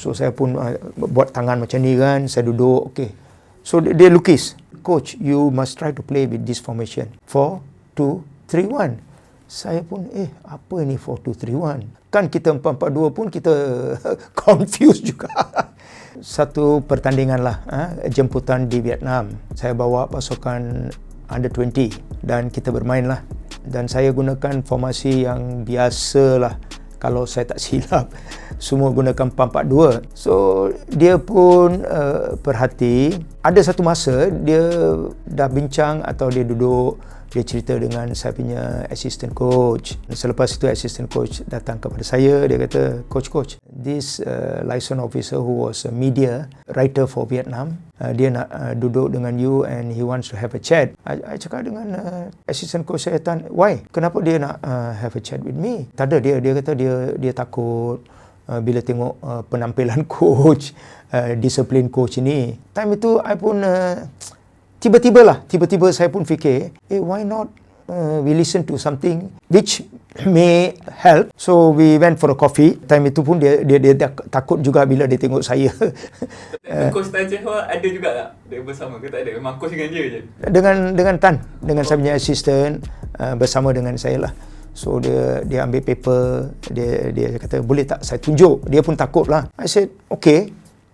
So saya pun uh, buat tangan macam ni kan, saya duduk, okey. So dia, dia lukis, coach, you must try to play with this formation. 4 2 3 1. Saya pun eh apa ni 4 2 3 1? Kan kita 4 4 2 pun kita confused juga. Satu pertandingan lah, ha, jemputan di Vietnam. Saya bawa pasukan under 20 dan kita bermain lah. Dan saya gunakan formasi yang biasa lah kalau saya tak silap semua gunakan 442 so dia pun uh, perhati ada satu masa dia dah bincang atau dia duduk dia cerita dengan saya punya assistant coach. Selepas itu assistant coach datang kepada saya dia kata coach coach this uh, license officer who was a media writer for Vietnam uh, dia nak uh, duduk dengan you and he wants to have a chat. I, I cakap dengan uh, assistant coach saya tanya why? Kenapa dia nak uh, have a chat with me? Tak ada dia dia kata dia dia takut uh, bila tengok uh, penampilan coach uh, disiplin coach ini time itu I pun uh, tiba-tiba lah, tiba-tiba saya pun fikir, eh why not uh, we listen to something which may help. So we went for a coffee. Time itu pun dia dia dia, dia takut juga bila dia tengok saya. uh, coach Tan Cheng ada juga tak? Dia bersama ke tak ada? Memang coach dengan dia je. Dengan dengan Tan, dengan oh. saya punya assistant uh, bersama dengan saya lah. So dia dia ambil paper, dia dia kata boleh tak saya tunjuk. Dia pun takut lah. I said, okay,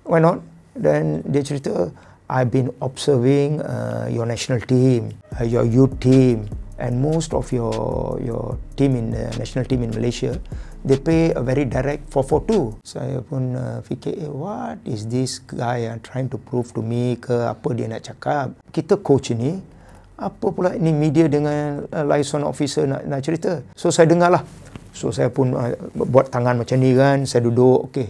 why not? Dan dia cerita, I've been observing uh, your national team, uh, your youth team, and most of your your team in the national team in Malaysia, they play a very direct 4-4-2. Saya pun uh, fikir, eh, what is this guy uh, trying to prove to me ke apa dia nak cakap? Kita coach ini, apa pula ini media dengan uh, liaison officer nak, nak cerita? So saya dengar lah. So saya pun uh, buat tangan macam ni kan, saya duduk, okay.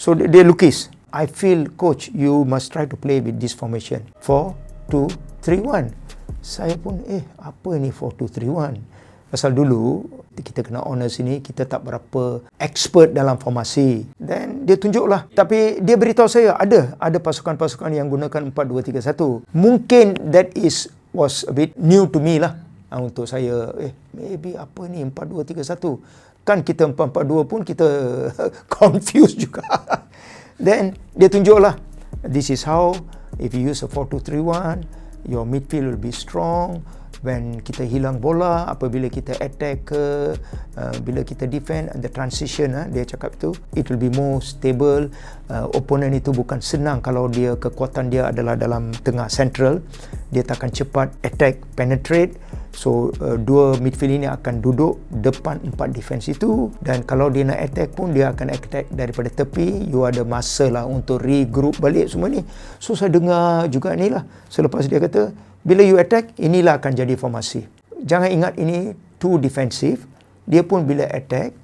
So dia, dia lukis. I feel coach you must try to play with this formation 4 2 3 1 saya pun eh apa ni 4 2 3 1 pasal dulu kita kena honor sini kita tak berapa expert dalam formasi then dia tunjuklah tapi dia beritahu saya ada ada pasukan-pasukan yang gunakan 4 2 3 1 mungkin that is was a bit new to me lah. Ah, untuk saya eh maybe apa ni 4 2 3 1 kan kita 4 4 2 pun kita confused juga. Then dia tunjuklah this is how if you use a 4-2-3-1 your midfield will be strong when kita hilang bola apabila kita attack ke uh, bila kita defend the transition uh, dia cakap tu it will be more stable. Uh, opponent itu bukan senang kalau dia kekuatan dia adalah dalam tengah central. Dia takkan cepat attack penetrate. So uh, dua midfield ini akan duduk depan empat defense itu. Dan kalau dia nak attack pun dia akan attack daripada tepi. You ada masa lah untuk regroup balik semua ni. So saya dengar juga ni lah. Selepas dia kata bila you attack inilah akan jadi formasi. Jangan ingat ini too defensive. Dia pun bila attack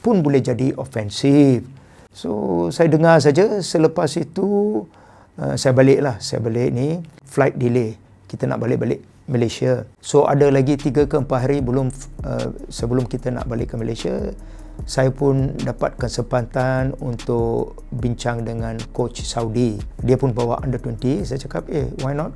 pun boleh jadi offensive. So saya dengar saja selepas itu uh, saya balik lah. Saya balik ni flight delay. Kita nak balik-balik Malaysia. So ada lagi 3 ke 4 hari belum uh, sebelum kita nak balik ke Malaysia, saya pun dapat kesempatan untuk bincang dengan coach Saudi. Dia pun bawa under 20. Saya cakap, "Eh, why not?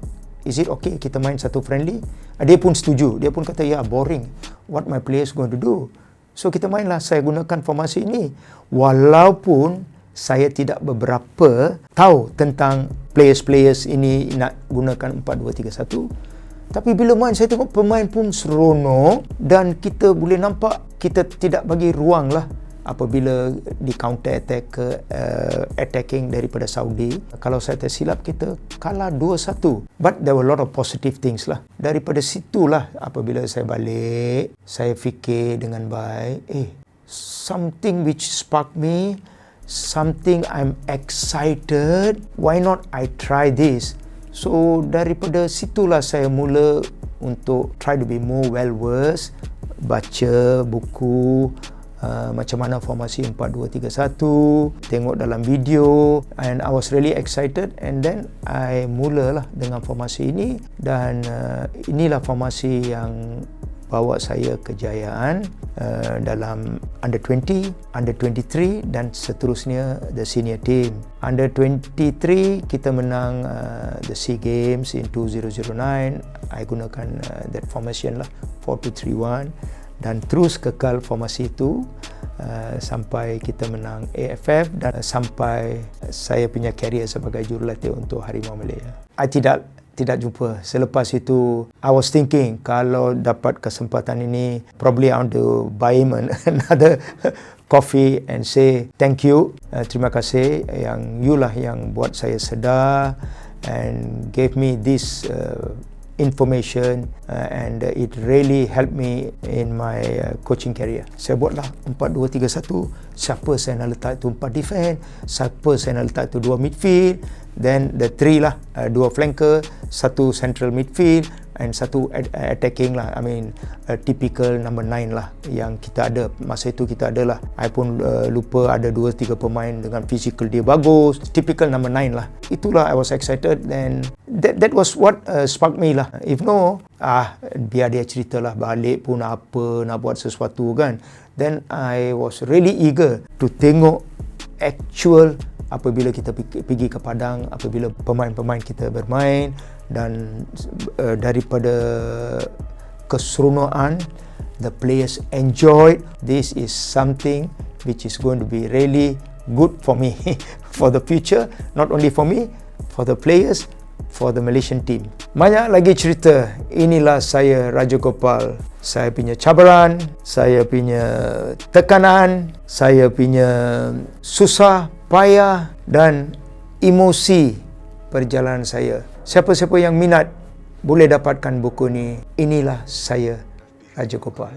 Is it okay kita main satu friendly?" Dia pun setuju. Dia pun kata, "Ya, yeah, boring. What my players going to do?" So kita mainlah saya gunakan formasi ini. Walaupun saya tidak beberapa tahu tentang players-players ini nak gunakan 4-2-3-1 tapi bila main saya tengok pemain pun seronok dan kita boleh nampak kita tidak bagi ruang lah apabila di counter attack ke uh, attacking daripada Saudi kalau saya tersilap kita kalah 2-1 but there were a lot of positive things lah. Daripada situlah apabila saya balik saya fikir dengan baik eh something which spark me something I'm excited why not I try this? So daripada situlah saya mula untuk try to be more well versed, baca buku uh, macam mana formasi 4231, tengok dalam video and I was really excited and then I mulalah dengan formasi ini dan uh, inilah formasi yang bawa saya kejayaan uh, dalam under 20, under 23 dan seterusnya the senior team. Under 23 kita menang uh, the SEA Games in 2009. I gunakan uh, that formation lah 4231 dan terus kekal formasi itu uh, sampai kita menang AFF dan sampai saya punya career sebagai jurulatih untuk Harimau Malaya. I tidak tidak jumpa. Selepas itu, I was thinking kalau dapat kesempatan ini, probably I want to buy him another coffee and say thank you. Uh, terima kasih yang you lah yang buat saya sedar and gave me this uh, information uh, and uh, it really helped me in my uh, coaching career. Saya buatlah 4-2-3-1. Siapa saya nak letak itu 4 defend, siapa saya nak letak itu 2 midfield, then the three lah, uh, dua flanker, satu central midfield and satu attacking lah. I mean a typical number 9 lah yang kita ada masa itu kita ada lah. I pun uh, lupa ada dua tiga pemain dengan physical dia bagus. Typical number 9 lah. Itulah I was excited and that that was what uh, sparked me lah. If no, ah biar dia cerita lah balik pun apa nak buat sesuatu kan. Then I was really eager to tengok actual apabila kita pergi ke padang apabila pemain-pemain kita bermain dan uh, daripada keseronok the players enjoyed this is something which is going to be really good for me for the future not only for me for the players for the Malaysian team. Banyak lagi cerita. Inilah saya Raja Gopal saya punya cabaran saya punya tekanan saya punya susah payah dan emosi perjalanan saya. Siapa-siapa yang minat boleh dapatkan buku ini. Inilah saya Raja Gopal.